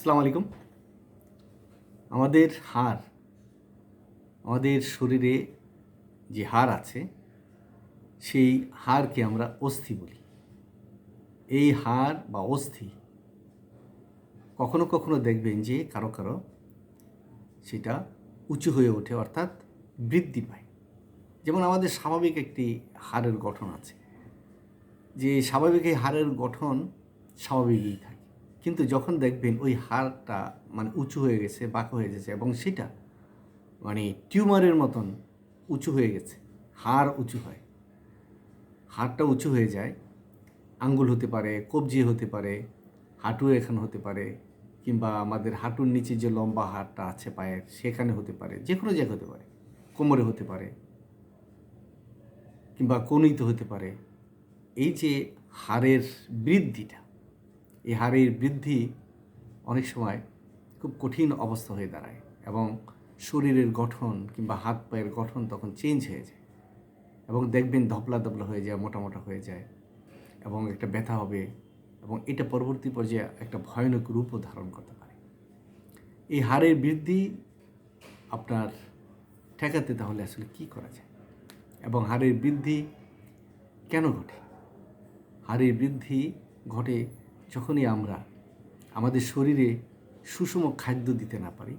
আসসালামু আলাইকুম। আমাদের হাড়, আমাদের শরীরে যে হাড় আছে, সেই হাড়কে আমরা অস্থি বলি। এই হাড় বা অস্থি কখনো কখনো দেখবেন যে কারও কারও সেটা উঁচু হয়ে ওঠে, অর্থাৎ বৃদ্ধি পায়। যেমন আমাদের স্বাভাবিক একটি হাড়ের গঠন আছে। যে স্বাভাবিক এই হাড়ের গঠন স্বাভাবিকই থাকে। কিন্তু যখন দেখবেন ওই হাড়টা মানে উঁচু হয়ে গেছে, বাঁকা হয়ে গেছে এবং সেটা মানে টিউমারের মতন উঁচু হয়ে গেছে, হাড় উঁচু হয়। হাড়টা উঁচু হয়ে যায়, আঙ্গুল হতে পারে, কবজি হতে পারে, হাঁটু এখানে হতে পারে কিংবা আমাদের হাঁটুর নিচে যে লম্বা হাড়টা আছে পায়ের, সেখানে হতে পারে যে কোনো জায়গায় হতে পারে, কোমরে হতে পারে কিংবা কনুইতে হতে পারে। এই যে হাড়ের বৃদ্ধিটা এই হাড়ের বৃদ্ধি অনেক সময় খুব কঠিন অবস্থা হয়ে দাঁড়ায় এবং শরীরের গঠন কিংবা হাত পায়ের গঠন তখন চেঞ্জ হয়ে যায় এবং দেখবেন ধপলা ধপলা হয়ে যায়, মোটা মোটা হয়ে যায় এবং একটা ব্যথা হবে এবং এটা পরবর্তী পর্যায়ে একটা ভয়ানক রূপও ধারণ করতে পারে। এই হাড়ের বৃদ্ধি আপনার ঠেকাতে তাহলে আসলে কি করা যায় এবং হাড়ের বৃদ্ধি কেন ঘটে? হাড়ের বৃদ্ধি ঘটে যখনই আমরা আমাদের শরীরে সুষম খাদ্য দিতে না পারি,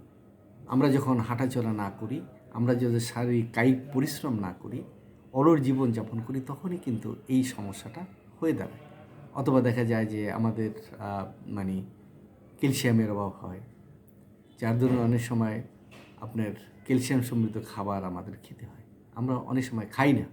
আমরা যখন হাঁটাচলা না করি, আমরা যদি শারীরিক কায়িক পরিশ্রম না করি অলর জীবনযাপন করি, তখনই কিন্তু এই সমস্যাটা হয়ে দাঁড়ায়। অথবা দেখা যায় যে আমাদের মানে ক্যালসিয়ামের অভাব হয়, যার জন্য অনেক সময় আপনার ক্যালসিয়াম সমৃদ্ধ খাবার আমাদের খেতে হয়। আমরা অনেক সময় খাই না।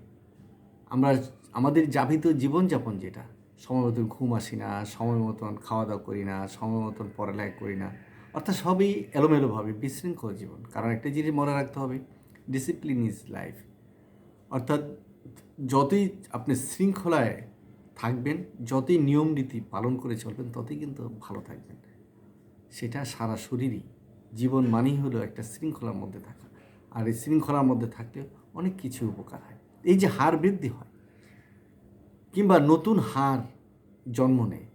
আমরা, আমাদের যাবিত জীবনযাপন যেটা সময় মতন ঘুম আসি না, সময় মতন খাওয়া দাওয়া করি না, সময় মতন পড়ালেখা করি না। অর্থাৎ সবই এলোমেলোভাবে বিশৃঙ্খল জীবন। কারণ একটা জিনিস মনে রাখতে হবে ডিসিপ্লিন ইজ লাইফ অর্থাৎ যতই আপনি শৃঙ্খলায় থাকবেন, যতই নিয়ম নীতি পালন করে চলবেন, ততই কিন্তু ভালো থাকবেন। সেটা সারা শরীরই। জীবন মানেই হলো একটা শৃঙ্খলার মধ্যে থাকা। আর এই শৃঙ্খলার মধ্যে থাকলে অনেক কিছু উপকার হয়। এই যে হার বৃদ্ধি হয় কিংবা নতুন হাড় জন্ম নেয়,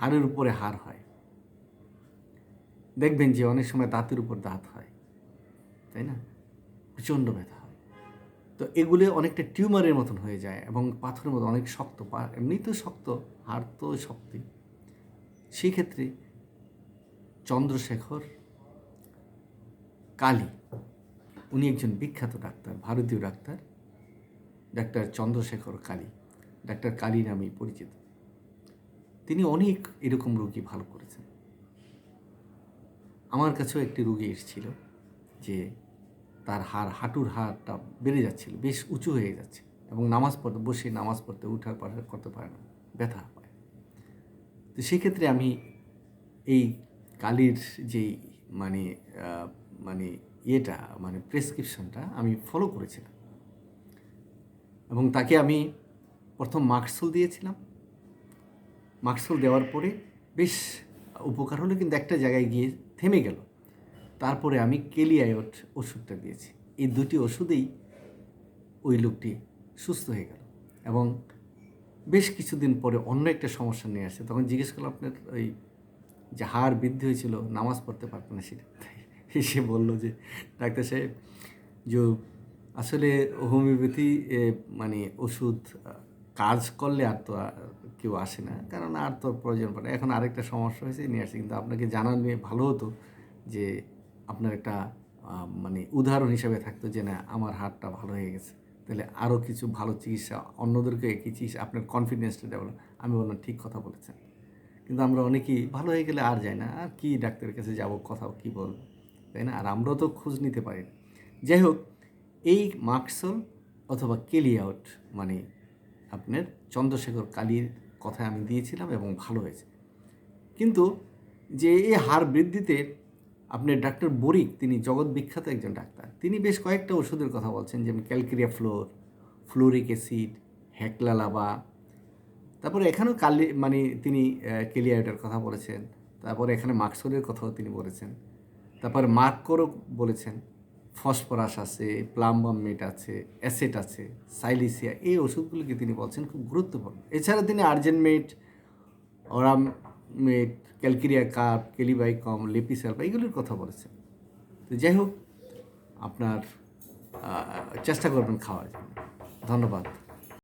হাড়ের উপরে হাড় হয়। দেখবেন যে অনেক সময় দাঁতের উপর দাঁত হয়, তাই না? প্রচণ্ড ব্যথা হয়। তো এগুলো অনেকটা টিউমারের মতন হয়ে যায় এবং পাথরের মতো অনেক শক্ত এমনি তো শক্ত, হাড় তো শক্তি। সেই ক্ষেত্রে চন্দ্রশেখর কালী, উনি একজন বিখ্যাত ডাক্তার, ভারতীয় doctor doctor Chandrashekhar Kali. Doctor Kali নামেই পরিচিত। তিনি অনেক এরকম রোগী ভালো করেছেন। আমার কাছেও একটি রোগী এসেছিল যে তার হাড়, হাঁটুর হাড়টা বেড়ে যাচ্ছিল, বেশ উঁচু হয়ে যাচ্ছে এবং নামাজ পড়তে, বসে নামাজ পড়তে, উঠার পাঠার করতে পারে না, ব্যথা পায় তো সেক্ষেত্রে আমি এই কালির যেই মানে মানে ইয়েটা মানে প্রেসক্রিপশনটা আমি ফলো করেছিলাম এবং তাকে আমি প্রথম মার্কসল দিয়েছিলাম। মার্কসল দেওয়ার পরে বেশ উপকার হলো কিন্তু একটা জায়গায় গিয়ে থেমে গেল। তারপরে আমি কেলিয়ায়ট ওষুধটা দিয়েছি। এই দুটি ওষুধেই ওই লোকটি সুস্থ হয়ে গেল এবং বেশ কিছুদিন পরে অন্য একটা সমস্যা নিয়ে আসে। তখন জিজ্ঞেস করলাম আপনার ওই যে হাড় বৃদ্ধি হয়েছিল, নামাজ পড়তে পারতো না সেটা? সে বলল যে, ডাক্তার সাহেব, যে আসলে হোমিওপ্যাথি মানে ওষুধ কাজ করলে আর তো আর কেউ আসে না। কারণ আর তো প্রয়োজন পড়ে এখন আরেকটা সমস্যা হয়েছে নিয়ে আসে। কিন্তু আপনাকে জানালে ভালো হতো যে আপনার একটা মানে উদাহরণ হিসাবে থাকতো যে, না, আমার হাতটা ভালো হয়ে গেছে। তাহলে আরও কিছু ভালো চিকিৎসা অন্যদেরকে একই চিকিৎসা আপনার কনফিডেন্সটা ডেভেলপ আমি বললাম, ঠিক কথা বলেছেন। কিন্তু আমরা অনেকেই ভালো হয়ে গেলে আর যাই না। আর কি ডাক্তারের কাছে যাব, কথাও কি বলব? তাই না? আর আমরাও তো খোঁজ নিতে পারি যাই হোক, এই মার্কসল অথবা কেলিআউট মানে আপনার চন্দ্রশেখর কালীর কথা আমি দিয়েছিলাম এবং ভালো হয়েছে। কিন্তু যে এই হার বৃদ্ধিতে আপনার ডাক্তার বরিক, তিনি জগৎ বিখ্যাত একজন ডাক্তার, তিনি বেশ কয়েকটা ওষুধের কথা বলছেন, যেমন calcarea fluor fluoric acid Hekla lava তারপরে এখানেও কালি মানে তিনি কেলিয়াইটের কথা বলেছেন, তারপরে এখানে মার্কসোলের কথাও তিনি বলেছেন, তারপরে মার্করও বলেছেন ফসফরাস আছে প্লাম্বামেট আছে অ্যাসেট আছে, সাইলিসিয়া, এই ওষুধগুলিকে তিনি বলছেন খুব গুরুত্বপূর্ণ। এছাড়া তিনি আর্জেনমেট ওরাম ক্যালকিরিয়া কাপ কেলিবাইকম, লেপিসালফা এগুলির কথা বলেছেন। তো যাই হোক, আপনার চেষ্টা করবেন খাওয়ার জন্য। ধন্যবাদ।